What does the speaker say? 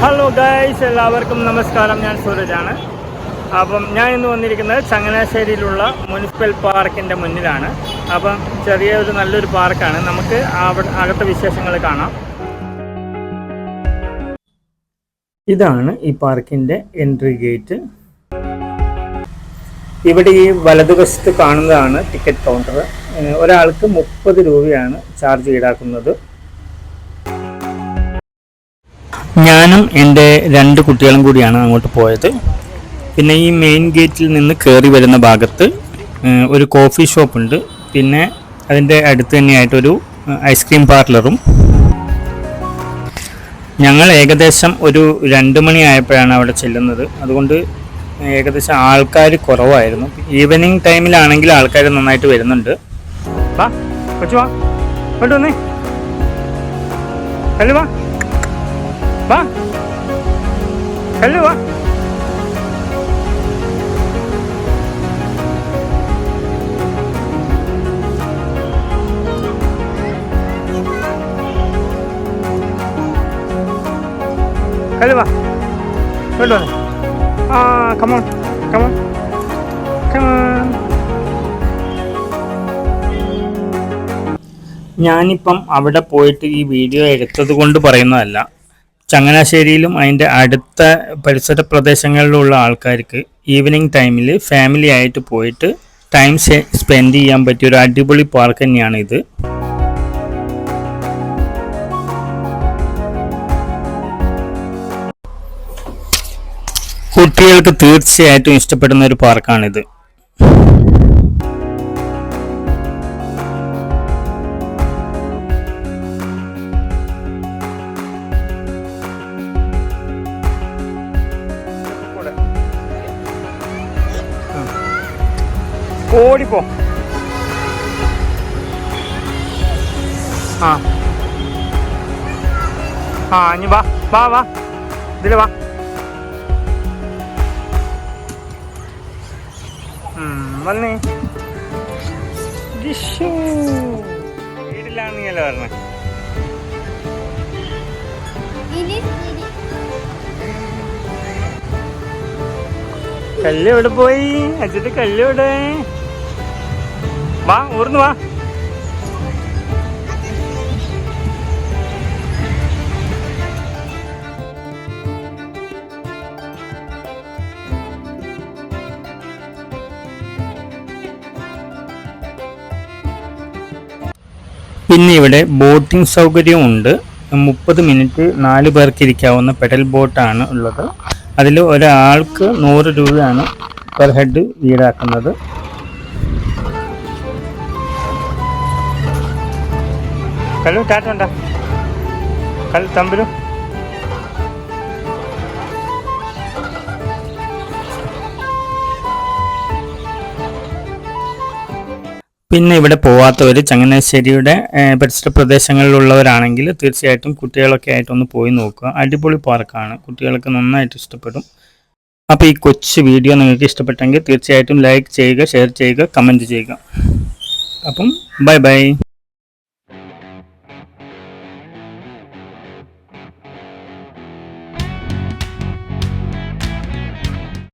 Friends എല്ലാവർക്കും നമസ്കാരം. ഞാൻ സൂരജാണ്. അപ്പം ഞാൻ ഇന്ന് വന്നിരിക്കുന്നത് ചങ്ങനാശ്ശേരിയിലുള്ള മുനിസിപ്പൽ പാർക്കിന്റെ മുന്നിലാണ്. അപ്പം ചെറിയ ഒരു നല്ലൊരു പാർക്കാണ്. നമുക്ക് അവിടെ അകത്തെ വിശേഷങ്ങൾ കാണാം. ഇതാണ് ഈ പാർക്കിന്റെ എൻട്രി ഗേറ്റ്. ഇവിടെ ഈ വലതുവശത്ത് കാണുന്നതാണ് ടിക്കറ്റ് കൗണ്ടർ. ഒരാൾക്ക് മുപ്പത് രൂപയാണ് ചാർജ് ഈടാക്കുന്നത്. ഞാനും എന്റെ രണ്ട് കുട്ടികളും കൂടിയാണ് അങ്ങോട്ട് പോയത്. പിന്നെ ഈ മെയിൻ ഗേറ്റിൽ നിന്ന് കയറി വരുന്ന ഭാഗത്ത് ഒരു കോഫി ഷോപ്പുണ്ട് പിന്നെ അതിന്റെ അടുത്ത് തന്നെയായിട്ടൊരു ഐസ്ക്രീം പാർലറും ഞങ്ങൾ ഏകദേശം ഒരു രണ്ട് മണി ആയപ്പോഴാണ് അവിടെ ചെല്ലുന്നത്. അതുകൊണ്ട് ഏകദേശം ആൾക്കാർ കുറവായിരുന്നു. ഈവനിങ് ടൈമിലാണെങ്കിൽ ആൾക്കാർ നന്നായിട്ട് വരുന്നുണ്ട്. വാ കൊച്ചു വാ കൊണ്ടുവന്നേ വാ. വാ. കല്ലു വാ. കല്ലു വാ. ഇങ്ങോട്ട് വന്നേ ആ കമോൺ കമോൺ കമോൺ ഞാനിപ്പം അവിടെ പോയിട്ട് ഈ വീഡിയോ എടുത്തത് കൊണ്ട് പറയുന്നതല്ല. ചങ്ങനാശ്ശേരിയിലും അതിന്റെ അടുത്ത പരിസര പ്രദേശങ്ങളിലുള്ള ആൾക്കാർക്ക് ഈവനിങ് ടൈമിൽ ഫാമിലി ആയിട്ട് പോയിട്ട് ടൈം സ്പെൻഡ് ചെയ്യാൻ പറ്റിയ ഒരു അടിപൊളി പാർക്ക് തന്നെയാണ് ഇത്. കുട്ടികൾക്ക് തീർച്ചയായിട്ടും ഇഷ്ടപ്പെടുന്ന ഒരു പാർക്കാണിത് ഓടിപ്പോ. ആ. ആ ഇനി വാ വാ വാ. ഇതിൽ വാ. വന്നേ. ജിഷു വീട്ടിലാണെന്നല്ലേ പറഞ്ഞേ കല്ല് എവിടെ പോയി? അച്ഛന്റെ കല്ല് എവിടെ? വാ ഊർന്ന് വാ. പിന്നെ ഇവിടെ ബോട്ടിംഗ് സൗകര്യം ഉണ്ട്. മുപ്പത് മിനിറ്റ് നാല് പേർക്ക് ഇരിക്കാവുന്ന പെഡൽ ബോട്ടാണ് ഉള്ളത്. അതിൽ ഒരാൾക്ക് നൂറ് രൂപയാണ് പെർ ഹെഡ് ഈടാക്കുന്നത്. കല്ലു ടാറ്റ വേണ്ട കൽ തമ്പിലു. പിന്നെ ഇവിടെ പോവാത്തവർ ചങ്ങനാശ്ശേരിയുടെ പരിസര പ്രദേശങ്ങളിലുള്ളവരാണെങ്കിൽ തീർച്ചയായിട്ടും കുട്ടികളൊക്കെ ആയിട്ടൊന്ന് പോയി നോക്കുക. അടിപൊളി പാർക്കാണ്. കുട്ടികൾക്ക് നന്നായിട്ട് ഇഷ്ടപ്പെടും. അപ്പോൾ ഈ കൊച്ചു വീഡിയോ നിങ്ങൾക്ക് ഇഷ്ടപ്പെട്ടെങ്കിൽ തീർച്ചയായിട്ടും ലൈക്ക് ചെയ്യുക ഷെയർ ചെയ്യുക കമന്റ് ചെയ്യുക. അപ്പം ബൈ ബൈ.